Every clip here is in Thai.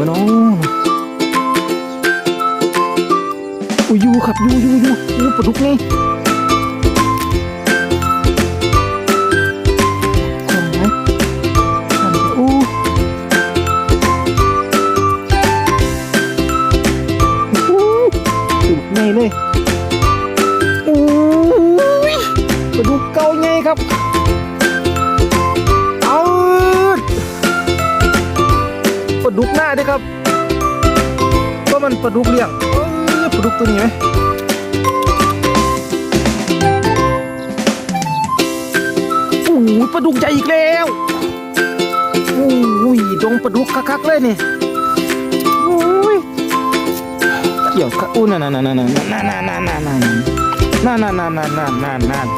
วะน้องอุ้ยอยูครับอยูอยูอยูอยูปลาดุกนี่ ปลาดุกเลี้ยงเอ้ยปลาดุกตัวนี้ไหมโอ้ยปลาดุกใหญ่อีกแล้วโอ้ยดงปลาดุกคักๆเลยนี่โอ้ยเกี่ยวค่ะอู้นั่นนั่นนั่นนั่นนั่นนั่นนั่นนั่นนั่นนั่นนั่นนั่นนั่นนั่นนั่นนั่น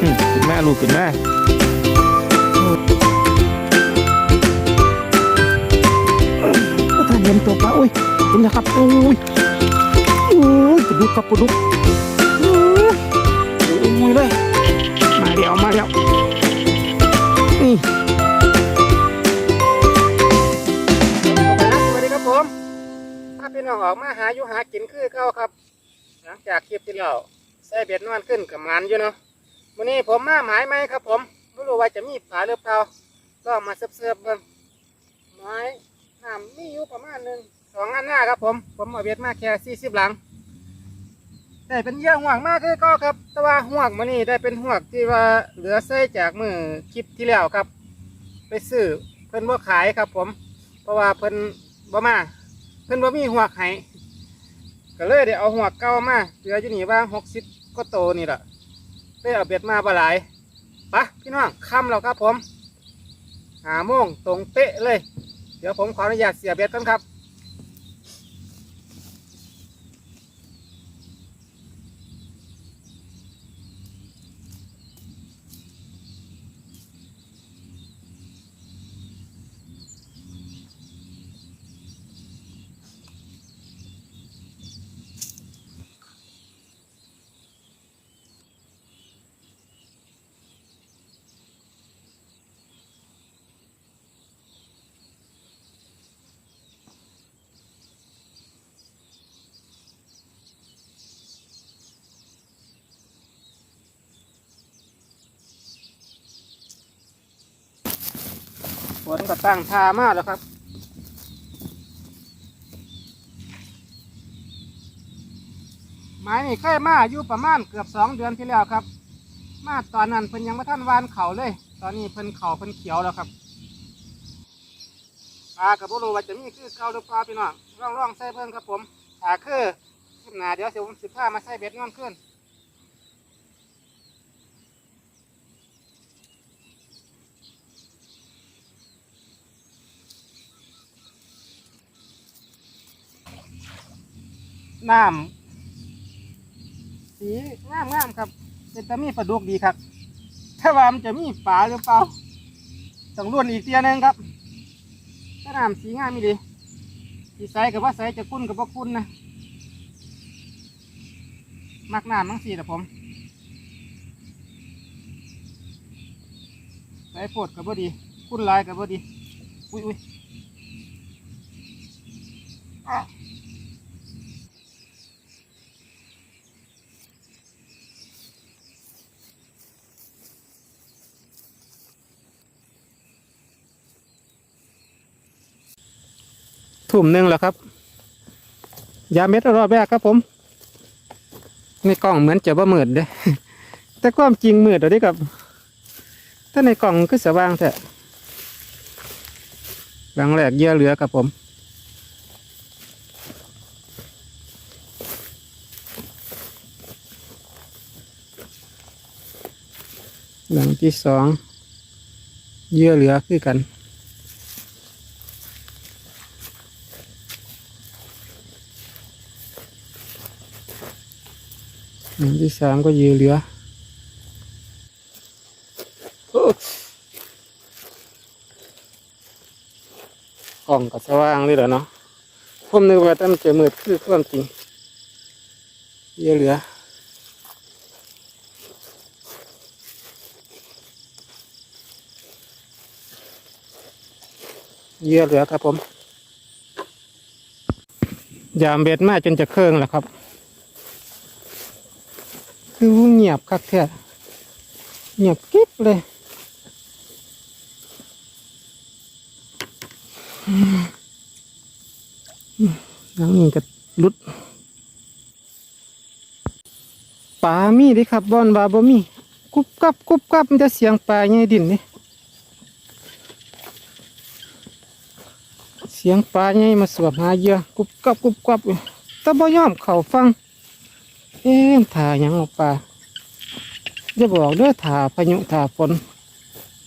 อืมขึ้นแม่ลูกขึ้นแม่ ห็นตัวปลาอุ้ยเห็นนะครับอุ้ยอุ้ยปลาดุกครับปลาดุกอุ้ยอุ้ยเลยมาเดี๋ยวมาเดี๋ยวนี่สวัสดีครับผมถ้าพี่น้องออกมาหาอยู่หากินคือเก่าครับ หลังจากคลิปที่แล้วใส่เบ็ดนอนขึ้นกับมันอยู่เนาะวันนี้ผมมาหมายไหมครับผมไม่รู้ว่าจะมีผาหรือเปล่าก็มาเสิร์ฟๆเบิ่งไม้ น้ำมีอยู่ประมาณหนึ่งสองอันหน้าครับผม ผมเอาเบ็ดมาแค่สี่สิบหลังได้เป็นเยื่อห่วงมากคือก็ครับ แต่ว่าห่วงมันนี่ได้เป็นห่วงที่ว่าเหลือใส่จากมือคลิปที่แล้วครับ ไปซื้อเพิ่นบ่ขายครับ ผม เพราะว่าเพิ่นบ่มาเพิ่นบ่มีห่วงให้ก็เลยได้เอาห่วงเก่ามาเหลืออยู่นี่ว่าหกสิบก็โตนี่แหละไปเอาเบ็ดมาบาหลายปะพี่น้องค่ำแล้วครับผมหาโมงตรงเป๊ะเลย เดี๋ยวผมขออนุญาตเสียเบ็ดกันครับ ฝ นก็ตั้งทามาแล้วครับไม้นี่เคยมาอยู่ประมาณเกือบสองเดือนที่แล้วครับ มาตอนนั้นเพิ่นยังไม่ท่านวานเขาเลย ตอนนี้เพิ่นเขาเพิ่นเขียวแล้วครับปลากับโบรูว่าจะมีคือเก่าหรือปลาพี่น้องร่องร่องๆใส่เพิ่นครับผมถ้าคือขึ้นหนาเดี๋ยวเสียวผมสิบห้ามาใส่เบ็ดงอนขึ้น น้ำสีงามงามครับ เป็นตะมีปลาดุกดีครับ ถ้าว่ามันจะมีปลาหรือเปล่าต้องล้วนอีกเตียหนึงครับถ้าน้ำสีงามมีดีสีใสกับว่าใสจะคุ้นกับว่าคุ้นนะมักน้ำมั้งสีแต่ผมใสโพดกับว่าดี คุ้นลายกับว่าดี อุ้ยอุ้ยอ้ ทุ่มหนึ่งแล้วครับ ยาเม็ดรอบแรกครับผมในกล่องเหมือนจะบ่มืดเด้แต่ความจริงมืดเดี๋ยวนี้ครับถ้าในกล่องก็สว่างแท้หลังแรกเยื่อเหลือครับผมหลังที่สองเยื่อเหลือคือกัน นที่สามก็ยือเหลืออ่องก็บสว่างนี่แหละเนาะผมนึกว่าตั้งจะมืดคือความจริงเยอะเหลือเยอะเหลือครับผม ยามเบ็ดมาจนจะเครื่องแล้วครับ งียบคักแท้เงียบกิ๊บเลยหลังนี้ก็ลุดปลามีดิครับบอนบาบ่มีกุบกับกุบกับมันจะเสียงปลาใหญ่ดินนี่เสียงปลาใหญ่มาสวบหาเหยื่อกุบกับกุบกับแต่บ่ยอมเข้าฟังเอ๊ะถ่าหยังออกปลา จะบอกด้อถ่าพายุถ่าฝน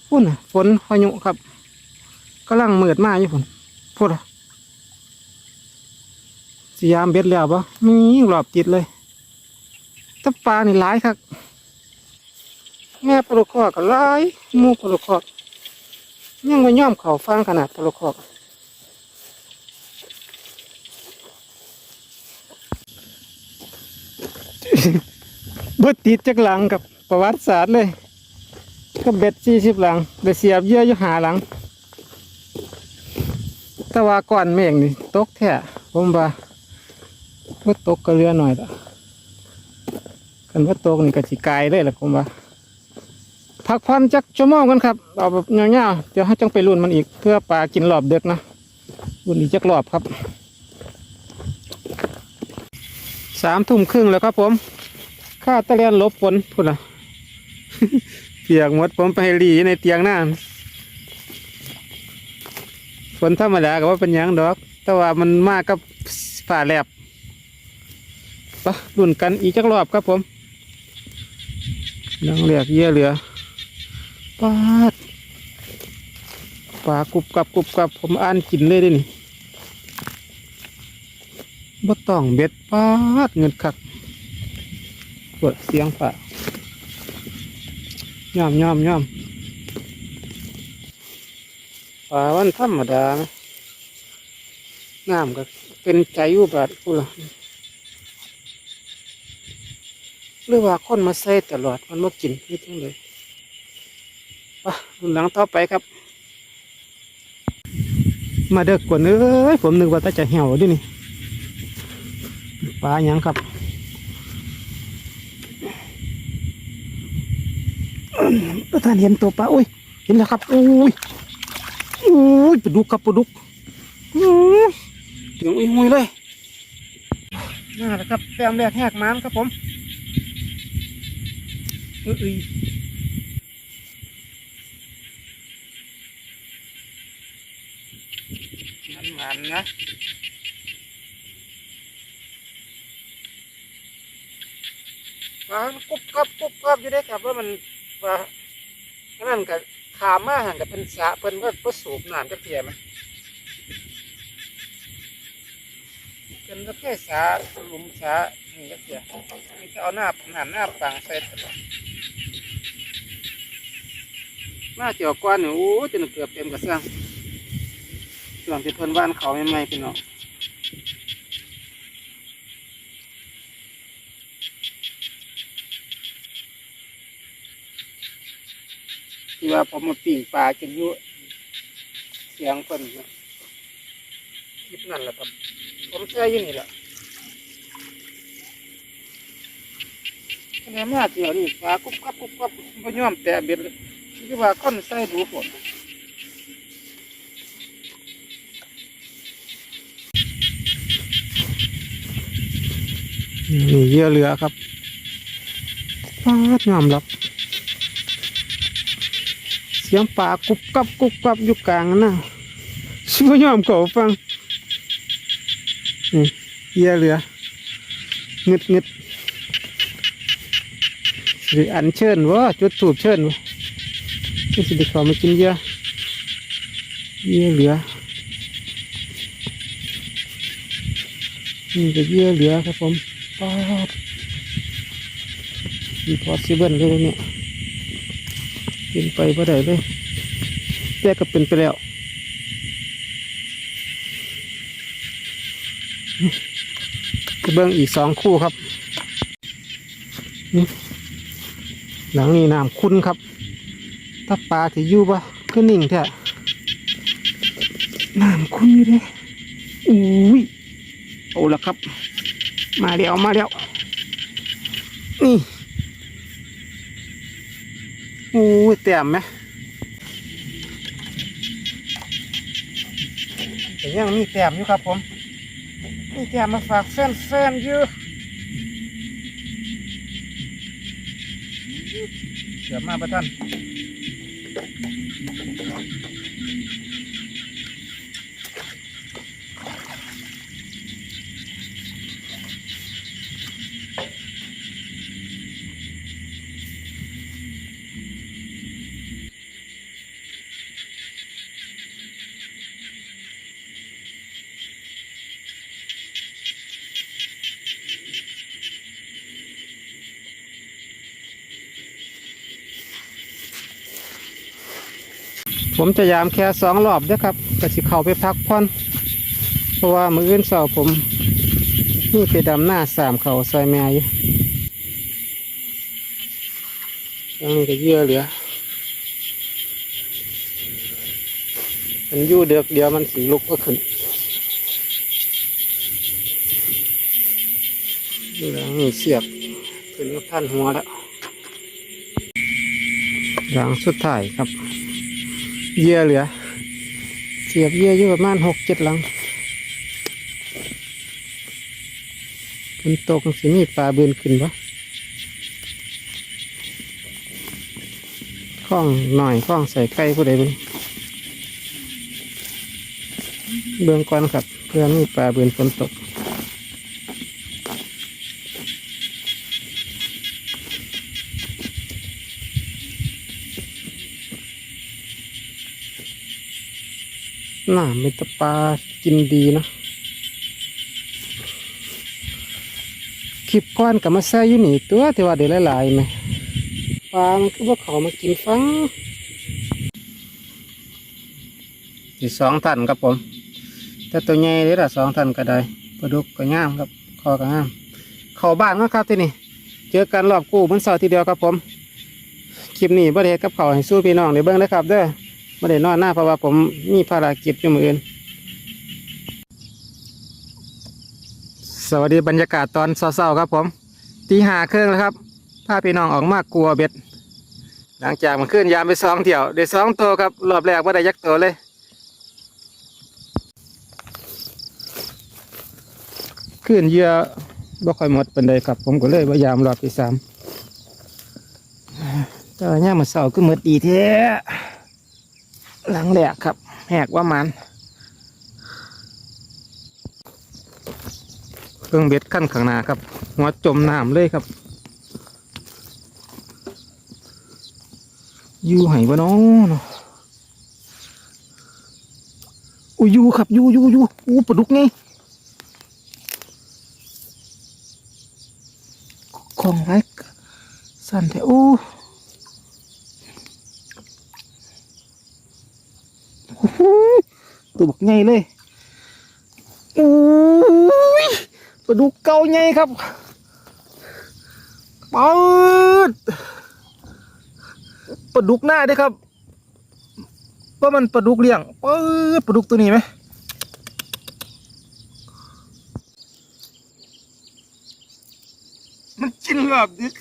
พุ่นน่ะฝนพายุครับกำลังเมือดมากอยู่พุ่นพุ่นสยามเบ็ดแล้วปะมีหลอบจิตเลยแตะปลานี่หลายครับ แม่ปลาลูกคอกก็หลายมูปลาลูกคอกยังไม่ย่อมเข่าฟังขนาดปลาลูกคอกบดติดจากหลังกับ ประวัติศาสตร์เลยก็เบ็ดสี่สิบหลังเดี๋ยวเสียบเยอะอยู่หาหลัง แต่ว่าก่อนเมฆนี่ตกแท้ผมว่าว่าตกก็เรือหน่อยละกันว่าตกนี่ก็สิกายเลยแหละผมว่าพักผ่อนจักชั่วโมงกันครับเอาแบบเงาๆเดี๋ยวให้จังไปรุ่นมันอีกเพื่อปลากินรอบเด็กนะรุ่นอีกจักรอบครับสามทุ่มครึ่งแล้วครับผม ข้าตะเลียนลบฝนพุ่นละ เปียกหมดผมไปหลีในเตียงหน้าฝนธรรมดาก็ว่าเป็นยังดอก แต่ว่ามันมากกับฝ่าแลบปะรุ่นกันอีกจักรอบครับผมนังเหลือกเยี่ยเหลือปาดปลากรุบกับกรุบกับผมอ่านกินเลยด้นี่บ่ต้องเบ็ดปาดเงินคักปวดเสียงปลา ย่อมย่อมย่อมปลาวันธรรมดานะงามก็เป็นใจอยู่บาดพูละหรือว่าคนมาใส่ตลอดมันมากินนี่จังเลยไปรุ่นหลังต่อไปครับ มาเด็กกว่าเอ้ยผมนึกว่าตาจะเหี่ยวดินี่ปลาหยังครับ ประธานเห็นตัวปลาอุ้ยเห็นแล้วครับอุ้ยอุ้ยปลาดุกครับปลาดุกอื้อถึงอุ้ยหุยเลยน่าแล้วครับแต้มแรกแหกมันครับผมเอ้ยมันมันๆนะมันกุบกับกุบกับอยู่ได้ครับว่ามันว่า อันนั่นกับขามมาหันกับเป็นสะเพิ่นว่าเพื่อสูบน้ำจักเทียมเป็นก็แค่สระหลุมสระนี่จักเทียมีแต่เอาหน้าหันหน้าปังใส่ตลอดมาเจียวก้อนเนี่โอ้จนเกือบเต็มกระซังส่วนที่เพิ่นบ้านเขาใหม่พี่น้อง ที่ว่าผมมาปิ่งปลากินอยู่เสียงเพิ่นนะคลิปนั่นแหละครับ ผมแช่อยู่นี่แหละคะแนนมาเจียวนี่ปลากุ๊บกับกุ๊บกับบ่ยอมแต่เบ็ดเลยที่ว่าคนใส่ดูฝนนี่เหยื่อเรือครับปาดงามรับเสียงปลากุบกับกุบกับอยู่กลางนะช่วยยอมเขาฟังนี่เยื่อเรือเงึดเงึดหรืออันเชิญวะจุดถูบเชิญวะนี่สิเด็กเขามากินเยื่อเยื่อเรือนี่ก็เยื่อเรือครับผมป๊าดมีพอสิเบิลเลยเนี่ย เป็นไปบ่ได้เลยแต่ก็เป็นไปแล้วจะเบิ่งอีกสองคู่ครับนี่หลังนี้น้ำคุณครับ ถ้าปลาที่อยู่บ่คือนิ่งแท้น้ำคุยเลยอุ้ยเอาละครับ มาแล้วมาแล้วนี่ อู้เต็มไหมแต่ยังมีแต้มอยู่ครับผม มีแต้มมาฝากแฟนๆอยู่เดี๋ยวมาประท่าน ผมจะยามแค่สองรอบเด้อครับก็สิเข้าไปพักผ่อนเพราะว่ามืออื่นเสาผมนี่ไปดำหน้าสามเขาซอยแม่อยู่ตรงนี้ก็เยื่อเหลือมันยู่เดือกเดียวมันสีลุกก็ขึ้นนี่แหละนี่เสียบขึ้นมานหัวแล้วหลังสุดท้ายครับ เยื่อเหลือเสียบเยื่ออยู่ประมาณหกเจ็ดหลังฝนตกสิมีปลาเบืนขึ้นปะข้องหน่อยข้องใส่ไก่ผู้ใดบุญเบื้องก่อนครับ เพื่อมีปลาเบืนฝนตก น่าไม่ตะปลากินดีเนาะคลิปก้อนกับมาใส่อยู่นี่ตัวที่ว่าเดี๋ยวหลายๆไหมปลามันคือว่าเขามากินฟังอีกสองตันครับผมแต่ตัวใหญ่เลยละสองตันก็ได้ปลาดุกก็งามครับคอก็งามเข้าบ้านก็ครับที่นี่เจอกันรอบกู้เหมันเสาร์ทีเดียวครับผมคลิปนี้บ่ได้เฮ็ดกับเขาให้สู้พี่น้องได้เบิ่งนะครับเด้อ ไม่ได้นอนหน้าเพราะว่าผมมีภารกิจอยู่มืออื่น สวัสดีบรรยากาศตอนเช้าๆครับผมตีหาเครื่องแล้วครับพาพี่น้องออกมากกลัวเบ็ด หลังจากมันขึ้นยามไปสองเที่ยวได้สองตัวครับรอบแรกว่าได้ยักตัวเลยขึ้นเยื่อบ่ค่อยหมดเป็นใดครับ ผมก็เลยพยายามรอบที่สามแต่เนี่ยมันเสาร์ก็หมดดีแท้ หลังแหลกครับ แหกว่ามันเครื่องเบ็ดขั้นข้างหน้าครับ หัวจมน้ำเลยครับอยู่ไหวะน้องเนาะอุ้ยอยู่ครับอยู่อยู่อยู่อู้ปลาดุกไงของไรสั่นแท้อู้ โอ้โห ตัวบักใหญ่เลยอุ้ยปลาดุกเก่าใหญ่ครับปืดปลาดุกหน้าเด้อครับว่ามันปลาดุกเลี้ยงปืดปลาดุกตัวนี้ไหมมันกินหลับดึก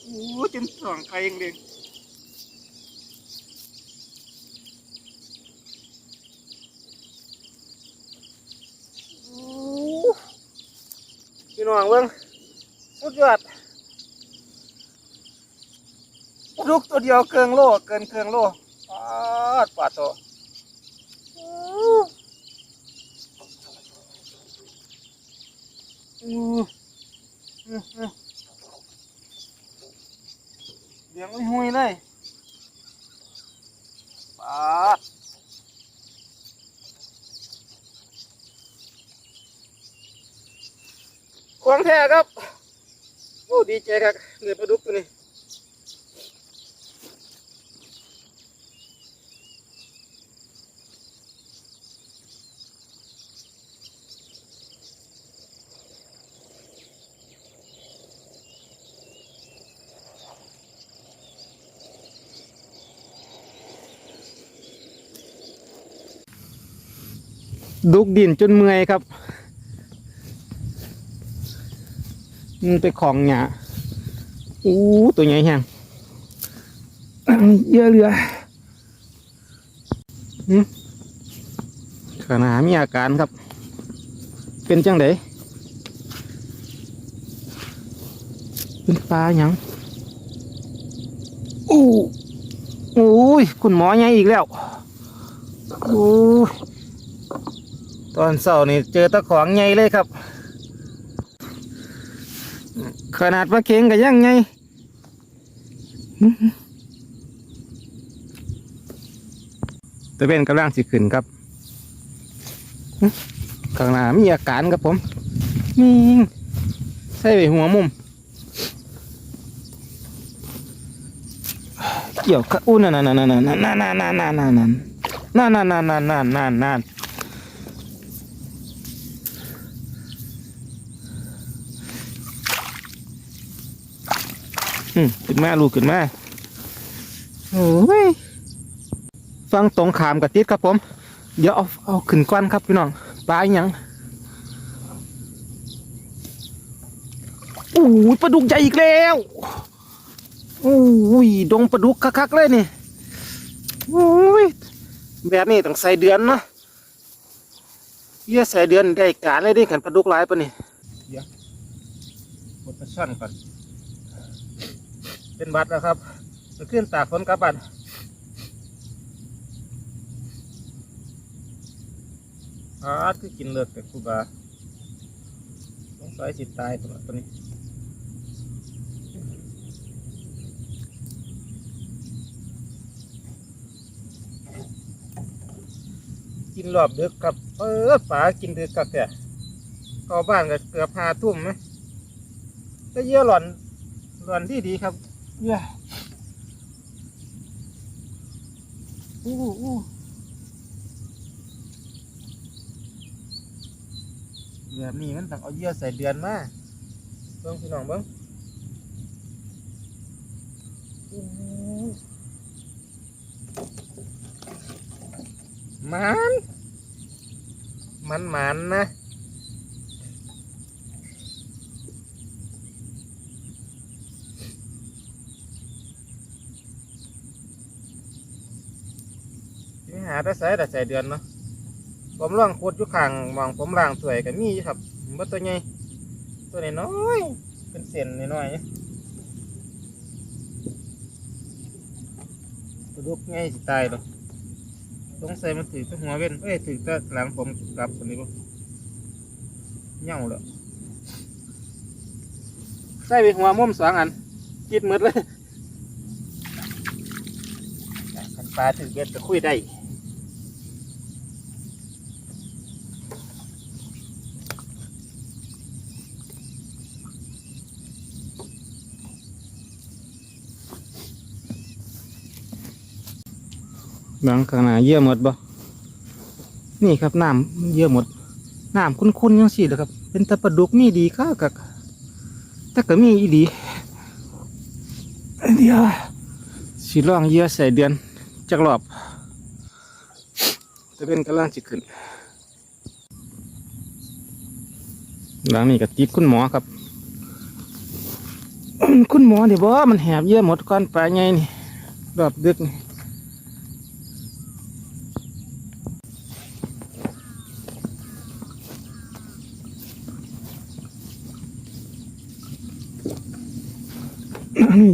โอ้จนสองไกลเองเด็ก พี่น้องเบิ้งสุดยอดลูกตัวเดียวเกินโลเกินเกินโลปาดปาดโตเดี๋ยวไม่หุยเลยปาด ของแท้ครับ โอ้ดีใจครับเหนื่อยประดุกตัวนี้ดุกดินจนเมื่อยครับ มันไปของหยาอู้ตัวใหญ่แฮงเยอะเรือขนาดมีอาการครับ เป็นจังไดเป็นปลาหยังอู้โอ้ยคุณหมอใหญ่อีกแล้วโอ้ตอนเสาร์นี่เจอตะของใหญ่เลยครับ ขนาดปลาเค็งก็ยังไงตะเวนกำลังสิขึ้นครับข้างหน้ามีอาการครับผมมีใส่ไปหัวมุม เกี่ยวกับอู้นั่นนั่นนั่นนั่นนั่นนั่นนั่นนั่นนั่นนั่นนั่นนั่นนั่นนั่นนั่นนั่นนั่นนั่น อืม ขึ้นมาลูกขึ้นมาโอ้ยฟังตรงขามกับติดครับผม เดี๋ยวเอาเอาขึ้นก้อนครับพี่น้องปลาอหยังโอ้ยปลาดุกใหญ่อีกแล้วโอ้ยดงปลาดุกคักๆเลยนี่โอ้ยแบบนี้ต้องใส่เดือนเนาะเยี่ยใส่เดือนได้การเลยดิขันปลาดุกหลายปะนี่เดี๋ยวกดปลาช่อนก่อน เป็นบัตรนะครับมันขึ้นตากฝนกลับบัตรอาร์ตคือกินเลือดแต่ครูบาสงสัยจิตตายตัวตัวนี้กินรอบดึกกับเปิดฝากินดึกกับแต่เข้าบ้านก็เกือบห้าทุ่มไหมแต่เยอะหล่อนหล่อนที่ดีครับ เยอู้อู้แบบนี้มันต้องเอาเยื่อใส่เดือนมาเบิ้งพี่น้องเบิ้งมัน มันมันนะ แต่ใส่แต่ใส่เดือนเนาะผมล่างโคตรอยู่ข้างมองผมล่างสวยกับมีครับบ่ตัวใหญ่ตัวน้อยเป็นเส้นน้อยๆตัวลูกง่ายสิตายเลยต้องใส่มันถือตัวหัวเว้นเอ้ยถือตัวหลังผมกลับคนนี้บ่เหย่าเลยใส่ไปหัวมุมสองอันกิดหมดเลยคันปลาถือเบ็ดก็คุยได้ บางขนาดเยื่อหมดบ่นี่ครับน้ำเยื่อหมดน้ำคุ้นๆยังสิเลยครับ เป็นตะปดุกมีดีข้ากักแต่ก็มีอีดีเดียวสิลองเยื่อใส่เดือนจักรอบจะเป็นกำลังจิขึ้น หลังนี้ก็ติดคุณหมอครับ คุณหมอเดี๋ยวบ่มันแหบเยื่อหมดก่อนไปไงนี่รอบดึกนี่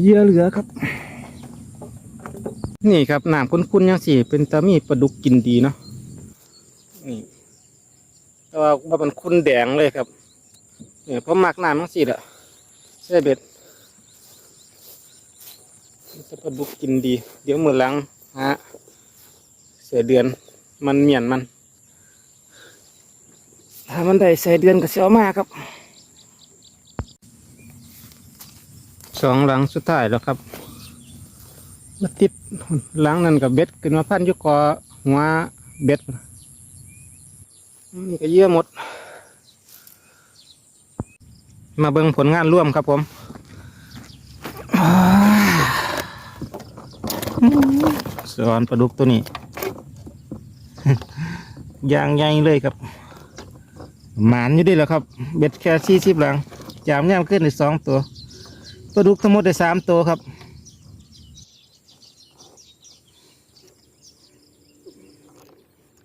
เยอะเหลือครับ นี่ครับน้ำคุ้นๆยังสิเป็นตามีปลาดุกกินดีเนาะนี่แต่ว่ามันคุ้นแดงเลยครับเนี่ยเพราะมักน้ำยังสิละใช่เบ็ดจะปลาดุกกินดี เดี๋ยวมือหลังฮะเสียเดือนมันเหมียนมัน ถ้ามันได้ใส่เดือนก็เสียวมากครับ สองหลังสุดท้ายแล้วครับมาติดหลังนั้นกับเบ็ดขึ้นมาพันยุกอหัวเบ็ดนี่ก็เยื่อหมด มาเบิ่งผลงานร่วมครับผมสอนปลาดุกตัวนี้ยางใหญ่เลยครับ หมานอยู่ดีแล้วครับ เบ็ดแค่สี่สิบหลัง จามย่ามขึ้นในสองตัว ตัวดุกทั้งหมดได้สามตัวครับ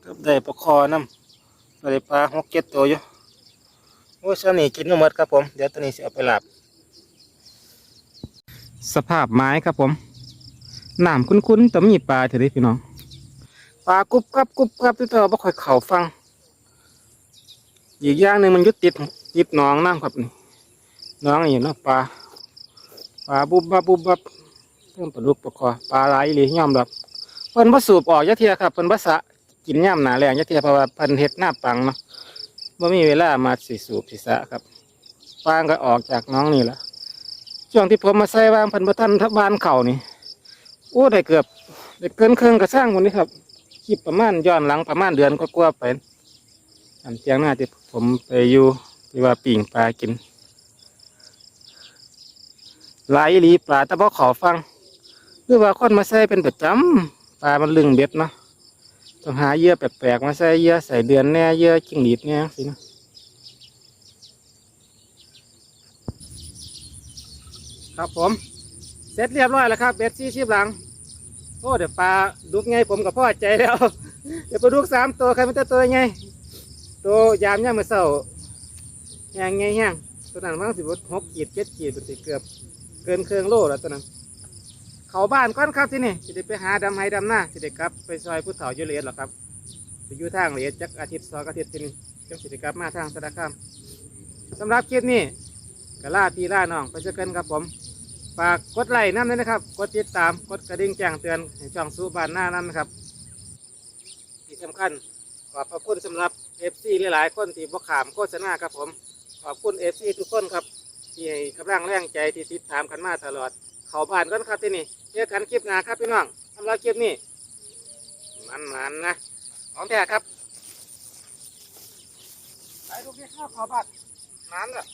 ครับได้ปลาคอน้ำได้ปลาหกเจ็ดตัวอยู่โอ้ยเช้านี้กินมาหมดครับผม เดี๋ยวตัวนี้จะเอาไปหลับ สภาพไม้ครับผมน้ำคุ้นๆแต่มีปลาเถอะดิพี่น้อง ปลากรุบกรับกรุบกรับที่เธอบ่ค่อยเข่าฟัง อีกอย่างหนึ่งมันอยุดติดติดหน้องนั่งครับนี่หน้องนี่เนาะปลาป ลาบุบบับบุบบับเพิ่มปลาดุกปลาคอปลาไหลหรือย่อมรับเพิ่นบ่สูบออกยะเทียครับเพิ่นบ่สะกินย่ำหนาแรงยะเทียเพราะว่าเพิ่นเฮ็ดหน้าปังเนาะบ่มีเวลามาสิสูบสิสะครับปลาก็ออกจากน้องนี่ละช่วงที่ผมมาใส่วางเพิ่นบ่ทันทับบานเข่านี่โอ้ได้เกือบได้เกินเครึ่งกระสร้างคนนี้ครับคลิปประมาณย้อนหลังประมาณเดือนก็กว่าๆไปอันเตียงหน้าที่ผมไปอยู่ที่ว่าปิ่งปลากิน หลายอีหลีปลาตะบอขอฟังหรือว่าคนมาใส่เป็นประจำปลามันลึงเบ็ดเนาะต้องหาเหยื่อแปลกๆมาใส่เหยื่อใส่เดือนแน่เหยื่อจิ้งหรีดแน่สินะครับผมเสร็จเรียบร้อยแล้วครับเบ็ดสี่สิบหลังโอ้เดี๋ยวปลาดุกไงผมกับพ่อใจแล้ว เดี๋ยวปลาดุกสามตัวใครมันจะตัวไงตัวยามย่ามาเศร้าแห้งไงแห้งตัวนั้นมันสิบหกขีดเจ็ดขีดตัวสิเกือบ เกินเครื่องโลแล้วตัวนั้นเขาบ้านก้อนครับที่นี่จะได้ไปหาดำไห้ดำหน้าจะได้กลับไปซอยผู้เฒ่าอยู่เลสหรอครับไปอยู่ทางเลสจักอาทิตย์สองอาทิตย์ที่นี่จังสิได้กลับมาทางสระคามสำหรับคลิปนี้กะล่าพีล่าน้องไปเจอกันครับผมฝากกดไลค์นั่นเลยนะครับ กดติดตามกดกระดิ่งแจ้งเตือนให้ช่องสู้บ้านหน้านั่นนะครับ ที่สำคัญขอบพระคุณสำหรับเอฟซีหลายๆ คนที่บกขามโฆษณาครับผม ขอบคุณเอฟซีทุกคนครับ ที่ให้กำลังแรงใจที่ติดตามกันมาตลอด เขาบ้านก็นครับที่นี่เจอกันคลิปหน้าครับพี่น้องทำหรับคลิปนี้มันมันนะของแท้ครับไปดูที่ข้าเขาบ้านมันละ